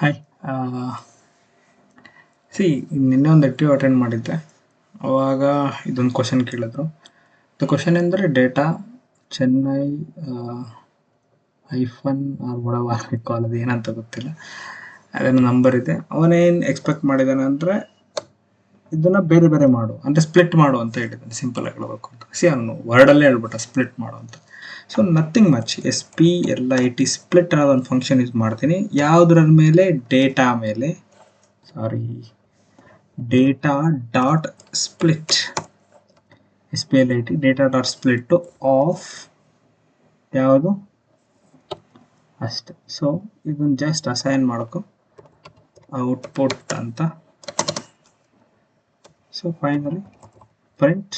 Hi C ನಿನ್ನೆ ಒಂದು active attend ಮಾಡಿದ್ದೆ. ಅವಾಗ ಇದೊಂದು ಕ್ವಶನ್ ಕೇಳಿದ್ರು. ದ ಕ್ವಶನ್ ಎಂದರೆ ಡೇಟಾ ಚೆನ್ನೈ ಐಫನ್ ಆರ್ ವಡವ ಕಾಲ್ ಅದು ಏನಂತ ಗೊತ್ತಿಲ್ಲ. ಅದನ್ನು ನಂಬರ್ ಇದೆ. ಅವನೇನು ಎಕ್ಸ್ಪೆಕ್ಟ್ ಮಾಡಿದ್ದಾನೆ ಅಂದರೆ ಇದನ್ನು ಬೇರೆ ಬೇರೆ ಮಾಡು. ಅಂದರೆ ಸ್ಪ್ಲಿಟ್ ಮಾಡು ಅಂತ ಹೇಳಿದ್ದಾನೆ ಸಿಂಪಲ್ ಆಗಿ ಹೇಳ್ಬೇಕು ಅಂತ. ಸಿ ಅವನು ವರ್ಡಲ್ಲೇ ಹೇಳ್ಬಿಟ್ಟ ಸ್ಪ್ಲಿಟ್ ಮಾಡು ಅಂತ. So nothing much S P L I T split ಅನ್ನೋದು ಒಂದು ಫಂಕ್ಷನ್ ಯೂಸ್ ಮಾಡ್ತೀನಿ. ಯಾವುದ್ರ ಮೇಲೆ? ಡೇಟಾ ಮೇಲೆ. Sorry data dot split S P L I T data dot split of ಯಾವುದು? ಅಷ್ಟೆ. ಸೊ ಇದನ್ನ ಜಸ್ಟ್ ಅಸೈನ್ ಮಾಡ್ಕೊ. ಔಟ್ಪುಟ್ ಅಂತ. ಸೊ ಫೈನಲಿ ಪ್ರಿಂಟ್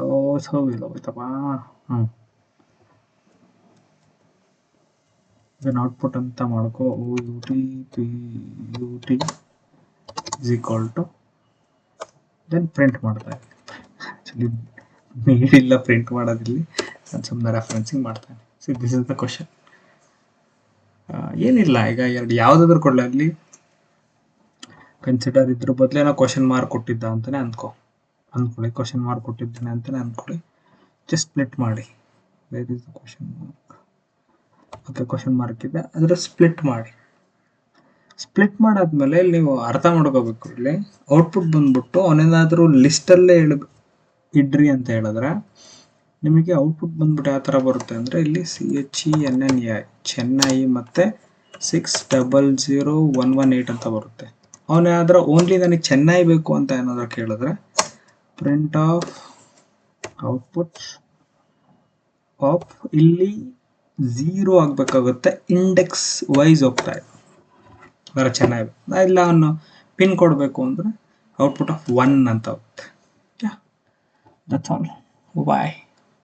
ಔಟ್ಪುಟ್ ಯಾವ ಇಲ್ಲ ಹೋಯ್ತಪ್ಪ. ಹ್ಞೂ ಇದನ್ನ ಔಟ್ಪುಟ್ ಅಂತ ಮಾಡ್ಕೋ. O U T P U T is equal then print ಮಾಡ್ತಾ ಆ್ಯಕ್ಚುಲಿ ನೀಡಿಲ್ಲ ಪ್ರಿಂಟ್ ಮಾಡೋದಿಲ್ಲಿ. ನಾನು ಸುಮ್ಮನೆ ರೆಫರೆನ್ಸಿಂಗ್ ಮಾಡ್ತಾನೆ. See this is the question ಏನಿಲ್ಲ, ಈಗ ಎರಡು ಯಾವುದಾದ್ರೂ ಕೊಡಲಿ ಕನ್ಸಿಡರ್ ಇದ್ರ ಬದಲೇ ನಾವು ಕ್ವಶನ್ ಮಾರ್ಕ್ ಕೊಟ್ಟಿದ್ದ ಅಂತಾನೆ ಅಂದ್ಕೊ. ಅಂದ್ಕೊಳ್ಳಿ ಕ್ವಶನ್ ಮಾರ್ಕ್ ಕೊಟ್ಟಿದ್ದೇನೆ ಅಂತಾನೆ ಅಂದ್ಕೊಳ್ಳಿ ಜಸ್ಟ್ ಸ್ಪ್ಲಿಟ್ ಮಾಡಿ. Where is question mark okay question mark ಇದೆ. ಅದರ ಸ್ಪ್ಲಿಟ್ ಮಾಡಿ. ಸ್ಪ್ಲಿಟ್ ಮಾಡಾದ್ಮೇಲೆ ನೀವು ಅರ್ಥ ಮಾಡ್ಕೋಬೇಕು ಇಲ್ಲಿ. ಔಟ್ಪುಟ್ ಬಂದ್ಬಿಟ್ಟು ಅವನೇನಾದರೂ ಲಿಸ್ಟಲ್ಲೇ ಹೇಳ ಇಡ್ರಿ ಅಂತ ಹೇಳಿದ್ರೆ, ನಿಮಗೆ ಔಟ್ಪುಟ್ ಬಂದ್ಬಿಟ್ಟು ಯಾವ ಥರ ಬರುತ್ತೆ ಅಂದರೆ ಇಲ್ಲಿ C H E N N A Chennai ಮತ್ತು six double zero one one eight ಅಂತ ಬರುತ್ತೆ. ಅವನೇನಾದ್ರೂ ಓನ್ಲಿ ನನಗೆ ಚೆನ್ನೈ ಬೇಕು ಅಂತ ಏನಾದರೂ ಕೇಳಿದ್ರೆ ಪ್ರಿಂಟ್ ಆಫ್ ಔಟ್ಪುಟ್ ಆಫ್ ಇಲ್ಲಿ ಝೀರೋ ಆಗಬೇಕಾಗುತ್ತೆ ಇಂಡೆಕ್ಸ್ ವೈಸ್ ಹೋಗ್ತಾ ಇದೆ. ಬರ ಚೆನ್ನಾಗಿ ಇಲ್ಲ ಅವನು ಪಿನ್ ಕೊಡಬೇಕು ಅಂದರೆ ಔಟ್ಪುಟ್ ಆಫ್ ಒನ್ ಅಂತ ಹೋಗುತ್ತೆ. That's all bye